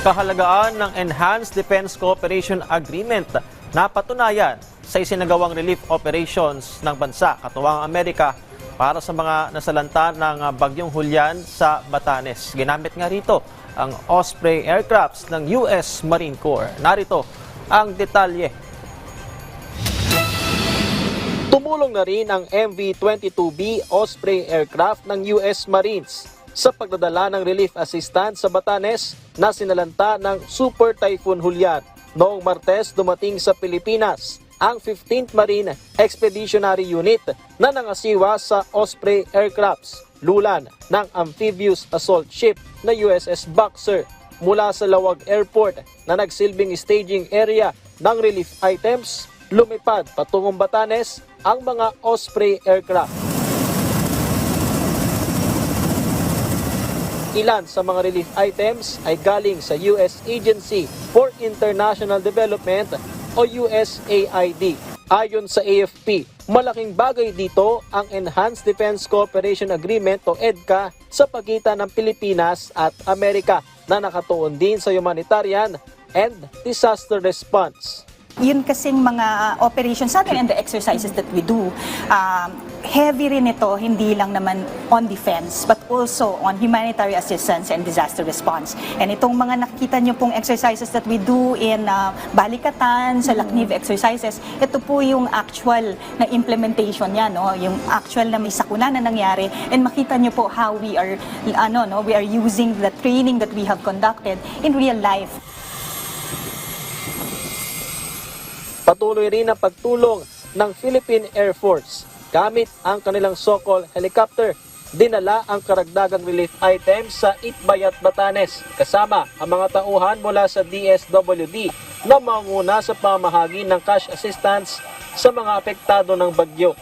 kahalagaan ng Enhanced Defense Cooperation Agreement na patunayan sa isinagawang relief operations ng bansa katuwang Amerika para sa mga nasalanta ng Bagyong Hulyan sa Batanes. Ginamit nga rito ang Osprey aircrafts ng US Marine Corps. Narito ang detalye Tumulong na rin ang MV-22B Osprey aircraft ng US Marines sa pagdadala ng relief assistance sa Batanes na sinalanta ng Super Typhoon Hulyan. Noong Martes dumating sa Pilipinas ang 15th Marine Expeditionary Unit na nangasiwa sa Osprey aircrafts, lulan ng amphibious assault ship na USS Boxer mula sa Lawag Airport na nagsilbing staging area ng relief items lumipad patungong Batanes ang mga Osprey aircraft. Ilan sa mga relief items ay galing sa US Agency for International Development o USAID. Ayon sa AFP, malaking bagay dito ang Enhanced Defense Cooperation Agreement o EDCA sa pagitan ng Pilipinas at Amerika na nakatuon din sa humanitarian and disaster response. Yun kasing mga operations natin and the exercises that we do, um, heavy rin ito, hindi lang naman on defense, but also on humanitarian assistance and disaster response. And itong mga nakikita nyo pong exercises that we do in uh, Balikatan, sa Lakniv exercises, ito po yung actual na implementation niya, no? yung actual na may sakuna na nangyari, and makita nyo po how we are, ano, no? we are using the training that we have conducted in real life. Patuloy rin ang pagtulong ng Philippine Air Force gamit ang kanilang Sokol helicopter. Dinala ang karagdagang relief items sa Itbayat, Batanes kasama ang mga tauhan mula sa DSWD na manguna sa pamahagi ng cash assistance sa mga apektado ng bagyo.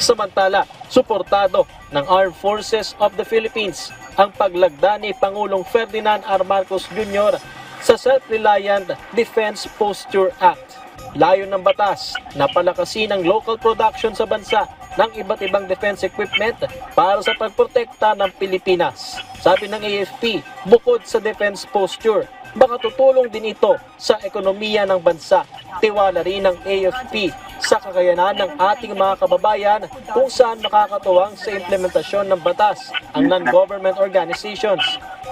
Samantala, suportado ng Armed Forces of the Philippines ang paglagda ni Pangulong Ferdinand R. Marcos Jr. sa Self-Reliant Defense Posture Act. Layo ng batas na palakasin ang local production sa bansa ng iba't ibang defense equipment para sa pagprotekta ng Pilipinas. Sabi ng AFP, bukod sa defense posture, baka tutulong din ito sa ekonomiya ng bansa. Tiwala rin ng AFP sa kakayanan ng ating mga kababayan kung saan nakakatuwang sa implementasyon ng batas ang non-government organizations,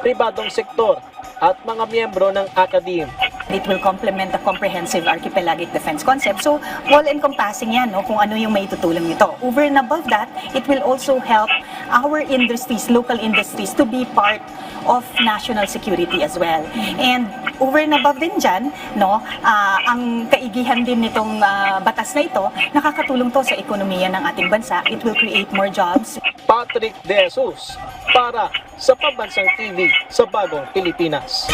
pribadong sektor at mga miyembro ng akademya. It will complement the comprehensive archipelagic defense concept. So, all-encompassing yan, no, kung ano yung may tutulong nito. Over and above that, it will also help our industries, local industries, to be part of national security as well. And over and above din dyan, no, ah, ang kaigihan din nitong ah, batas na ito, nakakatulong to sa ekonomiya ng ating bansa. It will create more jobs. Patrick De Jesus para sa Pambansang TV sa Bagong Pilipinas.